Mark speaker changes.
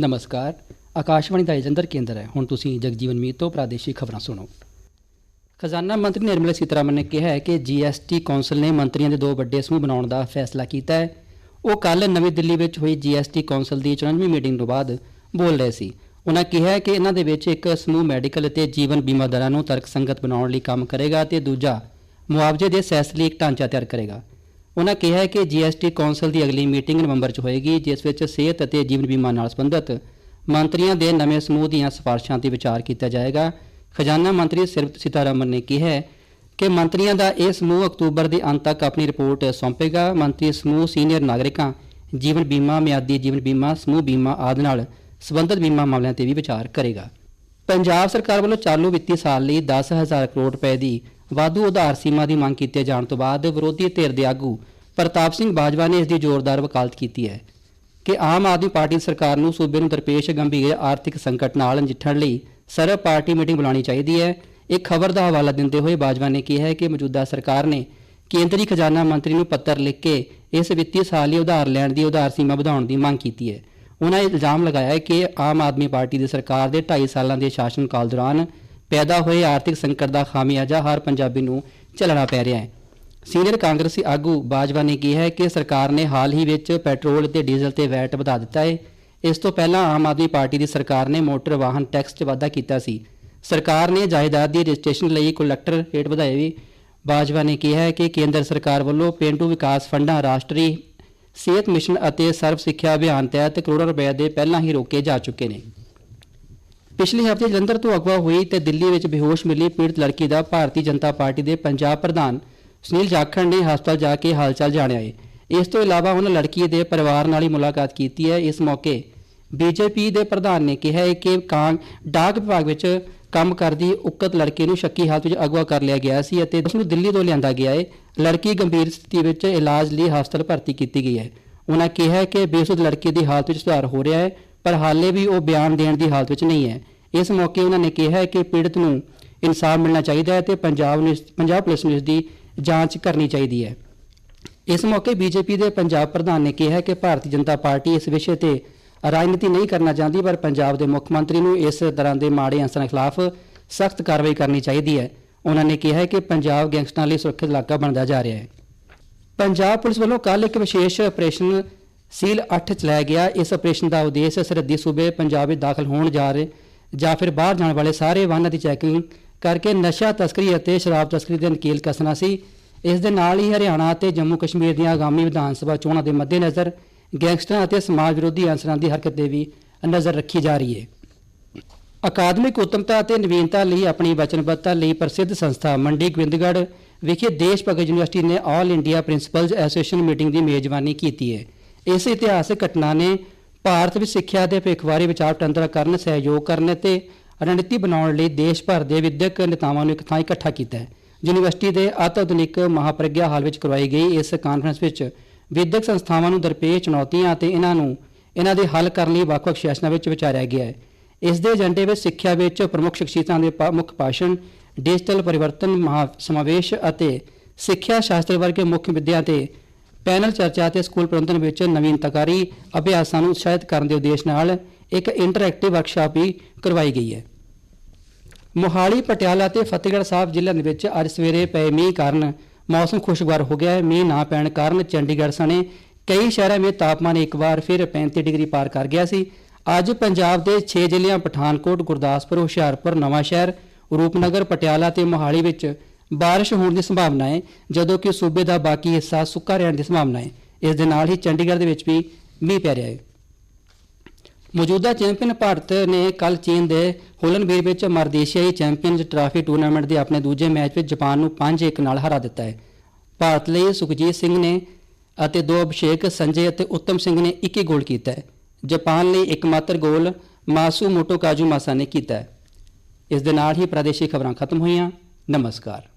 Speaker 1: ਨਮਸਕਾਰ। ਆਕਾਸ਼ਵਾਣੀ ਦਾ ਏਜੰਦਰ ਕੇਂਦਰ ਹੈ। ਹੁਣ ਤੁਸੀਂ ਜਗਜੀਵਨ ਮੀਤ ਤੋਂ ਪ੍ਰਾਦੇਸ਼ਿਕ ਖਬਰਾਂ ਸੁਣੋ। ਖਜ਼ਾਨਾ ਮੰਤਰੀ ਨਿਰਮਲਾ ਸੀਤਾਰਮਨ ਨੇ ਕਿਹਾ ਹੈ ਕਿ ਜੀਐਸਟੀ ਕੌਂਸਲ ਨੇ ਮੰਤਰੀਆਂ ਦੇ ਦੋ ਵੱਡੇ ਸਮੂਹ ਬਣਾਉਣ ਦਾ ਫੈਸਲਾ ਕੀਤਾ ਹੈ। ਉਹ ਕੱਲ ਨਵੀਂ ਦਿੱਲੀ ਵਿੱਚ ਹੋਈ ਜੀਐਸਟੀ ਕੌਂਸਲ ਦੀ 94ਵੀਂ ਮੀਟਿੰਗ ਤੋਂ ਬਾਅਦ ਬੋਲ ਰਹੇ ਸੀ। ਉਹਨਾਂ ਕਿਹਾ ਕਿ ਇਹਨਾਂ ਦੇ ਵਿੱਚ ਇੱਕ ਸਮੂਹ ਮੈਡੀਕਲ ਅਤੇ ਜੀਵਨ ਬੀਮਾ ਦਰਾਂ ਨੂੰ ਤਰਕਸੰਗਤ ਬਣਾਉਣ ਲਈ ਕੰਮ ਕਰੇਗਾ ਤੇ ਦੂਜਾ ਮੁਆਵਜ਼ੇ ਦੇ ਸੈਸ ਲਈ ਇੱਕ ਢਾਂਚਾ ਤਿਆਰ ਕਰੇਗਾ। ਉਹਨਾਂ ਕਿਹਾ ਹੈ ਕਿ ਜੀਐਸਟੀ ਕੌਂਸਲ ਦੀ ਅਗਲੀ ਮੀਟਿੰਗ ਨਵੰਬਰ 'ਚ ਹੋਏਗੀ, ਜਿਸ ਵਿੱਚ ਸਿਹਤ ਅਤੇ ਜੀਵਨ ਬੀਮਾ ਨਾਲ ਸੰਬੰਧਿਤ ਮੰਤਰੀਆਂ ਦੇ ਨਵੇਂ ਸਮੂਹ ਦੀਆਂ ਸਿਫਾਰਸ਼ਾਂ ਤੇ ਵਿਚਾਰ ਕੀਤਾ ਜਾਏਗਾ। ਖਜ਼ਾਨਾ ਮੰਤਰੀ ਸਿਰਮਤ ਸੀਤਾਰਮਨ ਨੇ ਕਿਹਾ ਕਿ ਮੰਤਰੀਆਂ ਦਾ ਇਹ ਸਮੂਹ ਅਕਤੂਬਰ ਦੇ ਅੰਤ ਤੱਕ ਆਪਣੀ ਰਿਪੋਰਟ ਸੌਂਪੇਗਾ। ਮੰਤਰੀ ਸਮੂਹ ਸੀਨੀਅਰ ਨਾਗਰਿਕਾਂ, ਜੀਵਨ ਬੀਮਾ, ਮਿਆਦੀ ਜੀਵਨ ਬੀਮਾ, ਸਮੂਹ ਬੀਮਾ ਆਦਿ ਨਾਲ ਸੰਬੰਧਿਤ ਬੀਮਾ ਮਾਮਲਿਆਂ ਤੇ ਵੀ ਵਿਚਾਰ ਕਰੇਗਾ। ਪੰਜਾਬ ਸਰਕਾਰ ਵੱਲੋਂ ਚਾਲੂ ਵਿੱਤੀ ਸਾਲ ਲਈ 10000 ਕਰੋੜ ਰੁਪਏ ਦੀ ਵਾਧੂ ਉਧਾਰ ਸੀਮਾ ਦੀ ਮੰਗ ਕੀਤੇ ਜਾਣ ਤੋਂ ਬਾਅਦ ਵਿਰੋਧੀ ਧਿਰ ਦੇ ਆਗੂ ਪ੍ਰਤਾਪ ਸਿੰਘ ਬਾਜਵਾ ਨੇ ਇਸ ਦੀ ਜ਼ੋਰਦਾਰ ਵਕਾਲਤ ਕੀਤੀ ਹੈ ਕਿ ਆਮ ਆਦਮੀ ਪਾਰਟੀ ਸਰਕਾਰ ਨੂੰ ਸੂਬੇ ਨੂੰ ਦਰਪੇਸ਼ ਗੰਭੀਰ ਆਰਥਿਕ ਸੰਕਟ ਨਾਲ ਨਜਿੱਠਣ ਲਈ ਸਰਵ ਪਾਰਟੀ ਮੀਟਿੰਗ ਬੁਲਾਉਣੀ ਚਾਹੀਦੀ ਹੈ। ਇੱਕ ਖਬਰ ਦਾ ਹਵਾਲਾ ਦਿੰਦੇ ਹੋਏ ਬਾਜਵਾ ਨੇ ਕਿਹਾ ਹੈ ਕਿ ਮੌਜੂਦਾ ਸਰਕਾਰ ਨੇ ਕੇਂਦਰੀ ਖਜ਼ਾਨਾ ਮੰਤਰੀ ਨੂੰ ਪੱਤਰ ਲਿਖ ਕੇ ਇਸ ਵਿੱਤੀ ਸਾਲ ਲਈ ਉਧਾਰ ਲੈਣ ਦੀ ਉਧਾਰ ਸੀਮਾ ਵਧਾਉਣ ਦੀ ਮੰਗ ਕੀਤੀ ਹੈ। ਉਹਨਾਂ ਇਲਜ਼ਾਮ ਲਗਾਇਆ ਹੈ ਕਿ ਆਮ ਆਦਮੀ ਪਾਰਟੀ ਦੀ ਸਰਕਾਰ ਦੇ 2.5 ਸਾਲਾਂ ਦੇ ਸ਼ਾਸਨ ਕਾਲ ਦੌਰਾਨ ਪੈਦਾ ਹੋਏ ਆਰਥਿਕ ਸੰਕਟ ਦਾ ਖਾਮਿਆਜਾ ਹਰ ਪੰਜਾਬੀ ਨੂੰ ਝੱਲਣਾ ਪੈ ਰਿਹਾ ਹੈ। ਸੀਨੀਅਰ ਕਾਂਗਰਸੀ ਆਗੂ ਬਾਜਵਾ ਨੇ ਕਿਹਾ ਹੈ ਕਿ ਸਰਕਾਰ ਨੇ ਹਾਲ ਹੀ ਵਿੱਚ ਪੈਟਰੋਲ ਤੇ ਡੀਜ਼ਲ ਤੇ ਵੈਟ ਵਧਾ ਦਿੱਤਾ ਹੈ। ਇਸ ਤੋਂ ਪਹਿਲਾਂ ਆਮ ਆਦਮੀ ਪਾਰਟੀ ਦੀ ਸਰਕਾਰ ਨੇ ਮੋਟਰ ਵਾਹਨ ਟੈਕਸ 'ਚ ਵਾਧਾ ਕੀਤਾ ਸੀ। ਸਰਕਾਰ ਨੇ ਜਾਇਦਾਦ ਦੀ ਰਜਿਸਟ੍ਰੇਸ਼ਨ ਲਈ ਕੁਲੈਕਟਰ ਰੇਟ ਵਧਾਏ ਵੀ। ਬਾਜਵਾ ਨੇ ਕਿਹਾ ਹੈ ਕਿ ਕੇਂਦਰ ਸਰਕਾਰ ਵੱਲੋਂ ਪੇਂਡੂ ਵਿਕਾਸ ਫੰਡਾਂ ਰਾਸ਼ਟਰੀ ਸਿਹਤ ਮਿਸ਼ਨ ਅਤੇ ਸਰਵ ਸਿੱਖਿਆ ਅਭਿਆਨ ਤਹਿਤ ਕਰੋੜਾਂ ਰੁਪਏ ਦੇ ਪਹਿਲਾਂ ਹੀ ਰੋਕੇ ਜਾ ਚੁੱਕੇ ਨੇ। ਪਿਛਲੇ ਹਫ਼ਤੇ ਜਲੰਧਰ ਤੋਂ ਅਗਵਾ ਹੋਈ ਤੇ ਦਿੱਲੀ ਵਿੱਚ ਬੇਹੋਸ਼ ਮਿਲੀ ਪੀੜਤ ਲੜਕੀ ਦਾ ਭਾਰਤੀ ਜਨਤਾ ਪਾਰਟੀ ਦੇ ਪੰਜਾਬ ਪ੍ਰਧਾਨ ਸੁਨੀਲ ਜਾਖੜ ਨੇ ਹਸਪਤਾਲ ਜਾ ਕੇ ਹਾਲਚਾਲ ਜਾਣਿਆ ਹੈ। ਇਸ ਤੋਂ ਇਲਾਵਾ ਉਹਨਾਂ ਲੜਕੀ ਦੇ ਪਰਿਵਾਰ ਨਾਲ ਹੀ ਮੁਲਾਕਾਤ ਕੀਤੀ ਹੈ। ਇਸ ਮੌਕੇ ਬੀਜੇਪੀ ਦੇ ਪ੍ਰਧਾਨ ਨੇ ਕਿਹਾ ਹੈ ਕਿ ਕਾਂ ਡਾਕ ਵਿਭਾਗ ਵਿੱਚ ਕੰਮ ਕਰਦੀ ਉਕਤ ਲੜਕੀ ਨੂੰ ਸ਼ੱਕੀ ਹਾਲਤ ਵਿੱਚ ਅਗਵਾ ਕਰ ਲਿਆ ਗਿਆ ਸੀ ਅਤੇ ਉਸ ਨੂੰ ਦਿੱਲੀ ਤੋਂ ਲਿਆਂਦਾ ਗਿਆ ਹੈ। ਲੜਕੀ ਗੰਭੀਰ ਸਥਿਤੀ ਵਿੱਚ ਇਲਾਜ ਲਈ ਹਸਪਤਾਲ ਭਰਤੀ ਕੀਤੀ ਗਈ ਹੈ। ਉਹਨਾਂ ਕਿਹਾ ਕਿ ਬੇਸੁੱਧ ਲੜਕੀ ਦੀ ਹਾਲਤ ਵਿੱਚ ਸੁਧਾਰ ਹੋ ਰਿਹਾ ਹੈ, ਪਰ ਹਾਲੇ ਵੀ ਉਹ ਬਿਆਨ ਦੇਣ ਦੀ ਹਾਲਤ ਵਿੱਚ ਨਹੀਂ ਹੈ। ਇਸ ਮੌਕੇ ਉਹਨਾਂ ਨੇ ਕਿਹਾ ਕਿ ਪੀੜਤ ਨੂੰ ਇਨਸਾਫ ਮਿਲਣਾ ਚਾਹੀਦਾ ਹੈ ਤੇ ਪੰਜਾਬ ਨੂੰ ਪੰਜਾਬ ਪੁਲਿਸ ਨੂੰ ਇਸ ਦੀ ਜਾਂਚ ਕਰਨੀ ਚਾਹੀਦੀ ਹੈ। ਇਸ ਮੌਕੇ ਬੀਜੇਪੀ ਦੇ ਪੰਜਾਬ ਪ੍ਰਧਾਨ ਨੇ ਕਿਹਾ ਕਿ ਭਾਰਤੀ ਜਨਤਾ ਪਾਰਟੀ ਇਸ ਵਿਸ਼ੇ ਤੇ ਰਾਜਨੀਤੀ ਨਹੀਂ ਕਰਨਾ ਚਾਹੁੰਦੀ, ਪਰ ਪੰਜਾਬ ਦੇ ਮੁੱਖ ਮੰਤਰੀ ਨੂੰ ਇਸ ਤਰ੍ਹਾਂ ਦੇ ਮਾੜੇ ਅੰਸਰਾਂ ਖਿਲਾਫ ਸਖਤ ਕਾਰਵਾਈ ਕਰਨੀ ਚਾਹੀਦੀ ਹੈ। ਉਹਨਾਂ ਨੇ ਕਿਹਾ ਕਿ ਪੰਜਾਬ ਗੈਂਗਸਟਰਾਂ ਲਈ ਸੁਰੱਖਿਅਤ ਇਲਾਕਾ ਬਣਦਾ ਜਾ ਰਿਹਾ ਹੈ। ਪੰਜਾਬ ਪੁਲਿਸ ਵੱਲੋਂ ਕੱਲ ਇੱਕ ਵਿਸ਼ੇਸ਼ ਆਪਰੇਸ਼ਨ ਸੀਲ 8 ਚਲਾਇਆ ਗਿਆ। ਇਸ ਆਪਰੇਸ਼ਨ ਦਾ ਉਦੇਸ਼ ਸਰਹੱਦੀ ਸੂਬੇ ਪੰਜਾਬ ਵਿੱਚ ਦਾਖਲ ਹੋਣ ਜਾ ਰਹੇ ਜਾਂ ਫਿਰ ਬਾਹਰ ਜਾਣ ਵਾਲੇ ਸਾਰੇ ਵਾਹਨਾਂ ਦੀ ਚੈਕਿੰਗ ਕਰਕੇ ਨਸ਼ਾ ਤਸਕਰੀ ਅਤੇ ਸ਼ਰਾਬ ਤਸਕਰੀ ਦੇ ਨਕੀਲ ਕੱਸਣਾ ਸੀ। ਇਸ ਦੇ ਨਾਲ ਹੀ ਹਰਿਆਣਾ ਅਤੇ ਜੰਮੂ ਕਸ਼ਮੀਰ ਦੀਆਂ ਆਗਾਮੀ ਵਿਧਾਨ ਸਭਾ ਚੋਣਾਂ ਦੇ ਮੱਦੇਨਜ਼ਰ ਗੈਂਗਸਟਰਾਂ ਅਤੇ ਸਮਾਜ ਵਿਰੋਧੀ ਅਨਸਰਾਂ ਦੀ ਹਰਕਤ ਤੇ ਵੀ ਨਜ਼ਰ ਰੱਖੀ ਜਾ ਰਹੀ ਹੈ। ਅਕਾਦਮਿਕ ਉੱਤਮਤਾ ਅਤੇ ਨਵੀਨਤਾ ਲਈ ਆਪਣੀ ਵਚਨਬੱਧਤਾ ਲਈ ਪ੍ਰਸਿੱਧ ਸੰਸਥਾ ਮੰਡੀ ਗੋਬਿੰਦਗੜ੍ਹ ਵਿਖੇ ਦੇਸ਼ ਭਗਤ ਯੂਨੀਵਰਸਿਟੀ ਨੇ all India principals association meeting ਦੀ ਮੇਜ਼ਬਾਨੀ ਕੀਤੀ ਹੈ। ਇਸ ਇਤਿਹਾਸਕ ਘਟਨਾ ਨੇ ਭਾਰਤ ਵਿੱਚ ਸਿੱਖਿਆ ਦੇ ਭਵਿੱਖਬਾਰੇ ਵਿਚਾਰ ਵਟਾਂਦਰਾ ਕਰਨ, ਸਹਿਯੋਗ ਕਰਨ ਅਤੇ ਰਣਨੀਤੀ ਬਣਾਉਣ ਲਈ ਦੇਸ਼ ਭਰ ਦੇ ਵਿਦਿਅਕ ਨੇਤਾਵਾਂ ਨੂੰ ਇੱਕ ਥਾਂ ਇਕੱਠਾ ਕੀਤਾ ਹੈ। ਯੂਨੀਵਰਸਿਟੀ ਦੇ ਅਤਿਆਧੁਨਿਕ ਮਹਾਪ੍ਰਗਿਆ ਹਾਲ ਵਿੱਚ ਕਰਵਾਈ ਗਈ ਇਸ ਕਾਨਫਰੰਸ ਵਿੱਚ ਵਿਦਿਅਕ ਸੰਸਥਾਵਾਂ ਨੂੰ ਦਰਪੇਸ਼ ਚੁਣੌਤੀਆਂ ਅਤੇ ਇਹਨਾਂ ਨੂੰ, ਇਹਨਾਂ ਦੇ ਹੱਲ ਕਰਨ ਲਈ ਵੱਖ-ਵੱਖ ਸੈਸ਼ਨਾਂ ਵਿੱਚ ਵਿਚਾਰਿਆ ਗਿਆ ਹੈ। ਇਸ ਦੇ ਏਜੰਡੇ ਵਿੱਚ ਸਿੱਖਿਆ ਵਿੱਚ ਪ੍ਰਮੁੱਖ ਸ਼ਖਸੀਅਤਾਂ ਦੇ ਮੁੱਖ ਭਾਸ਼ਣ, ਡਿਜੀਟਲ ਪਰਿਵਰਤਨ, ਮਹਾ, ਸਮਾਵੇਸ਼ ਅਤੇ ਸਿੱਖਿਆ ਸ਼ਾਸਤਰ ਵਰਗੇ ਮੁੱਖ ਮੁੱਦਿਆਂ ਤੇ ਪੈਨਲ ਚਰਚਾ ਅਤੇ ਸਕੂਲ ਪ੍ਰਬੰਧਨ ਵਿੱਚ ਨਵੀਨਤਾਕਾਰੀ ਅਭਿਆਸਾਂ ਨੂੰ ਉਤਸ਼ਾਹਿਤ ਕਰਨ ਦੇ ਉਦੇਸ਼ ਨਾਲ ਇੱਕ ਇੰਟਰੈਕਟਿਵ ਵਰਕਸ਼ਾਪ ਵੀ ਕਰਵਾਈ ਗਈ ਹੈ। ਮੋਹਾਲੀ, ਪਟਿਆਲਾ ਤੇ ਫਤਿਹਗੜ੍ਹ ਸਾਹਿਬ ਜ਼ਿਲ੍ਹਿਆਂ ਦੇ ਵਿੱਚ ਅੱਜ ਸਵੇਰੇ ਪਏ ਮੀਂਹ ਕਾਰਨ ਮੌਸਮ ਖੁਸ਼ਗਵਾਰ ਹੋ ਗਿਆ ਹੈ। ਮੀਂਹ ਨਾ ਪੈਣ ਕਾਰਨ ਚੰਡੀਗੜ੍ਹ ਸਣੇ ਕਈ ਸ਼ਹਿਰਾਂ ਵਿੱਚ ਤਾਪਮਾਨ ਇੱਕ ਵਾਰ ਫਿਰ 35 ਡਿਗਰੀ ਪਾਰ ਕਰ ਗਿਆ ਸੀ। ਅੱਜ ਪੰਜਾਬ ਦੇ 6 ਜ਼ਿਲ੍ਹਿਆਂ ਪਠਾਨਕੋਟ, ਗੁਰਦਾਸਪੁਰ, ਹੁਸ਼ਿਆਰਪੁਰ, ਨਵਾਂਸ਼ਹਿਰ, ਰੂਪਨਗਰ, ਪਟਿਆਲਾ ਤੇ ਮੋਹਾਲੀ ਵਿੱਚ ਬਾਰਿਸ਼ ਹੋਣ ਦੀ ਸੰਭਾਵਨਾ ਹੈ, ਜਦੋਂ ਕਿ ਸੂਬੇ ਦਾ ਬਾਕੀ ਹਿੱਸਾ ਸੁੱਕਾ ਰਹਿਣ ਦੀ ਸੰਭਾਵਨਾ ਹੈ। ਇਸ ਦੇ ਨਾਲ ਹੀ ਚੰਡੀਗੜ੍ਹ ਦੇ ਵਿੱਚ ਵੀ ਮੀਂਹ ਪੈ ਰਿਹਾ ਹੈ। ਮੌਜੂਦਾ ਚੈਂਪੀਅਨ ਭਾਰਤ ਨੇ ਕੱਲ ਚੀਨ ਦੇ ਹੋਲਨਬੀਰ ਵਿੱਚ ਮਰਦੇਸ਼ੀਆਈ ਚੈਂਪੀਅਨਜ਼ ਟਰਾਫੀ ਟੂਰਨਾਮੈਂਟ ਦੇ ਆਪਣੇ ਦੂਜੇ ਮੈਚ ਵਿੱਚ ਜਾਪਾਨ ਨੂੰ 5-1 ਨਾਲ ਹਰਾ ਦਿੱਤਾ ਹੈ। ਭਾਰਤ ਲਈ ਸੁਖਜੀਤ ਸਿੰਘ ਨੇ ਅਤੇ ਦੋ ਅਭਿਸ਼ੇਕ, ਸੰਜੇ ਅਤੇ ਉੱਤਮ ਸਿੰਘ ਨੇ ਇੱਕ ਹੀ ਗੋਲ ਕੀਤਾ ਹੈ। ਜਾਪਾਨ ਲਈ ਇੱਕਮਾਤਰ ਗੋਲ ਮਾਸੂ ਮੋਟੋ ਕਾਜੂ ਮਾਸਾ ਨੇ ਕੀਤਾ ਹੈ। ਇਸ ਦੇ ਨਾਲ ਹੀ ਪ੍ਰਾਦੇਸ਼ਿਕ ਖਬਰਾਂ ਖਤਮ ਹੋਈਆਂ। ਨਮਸਕਾਰ।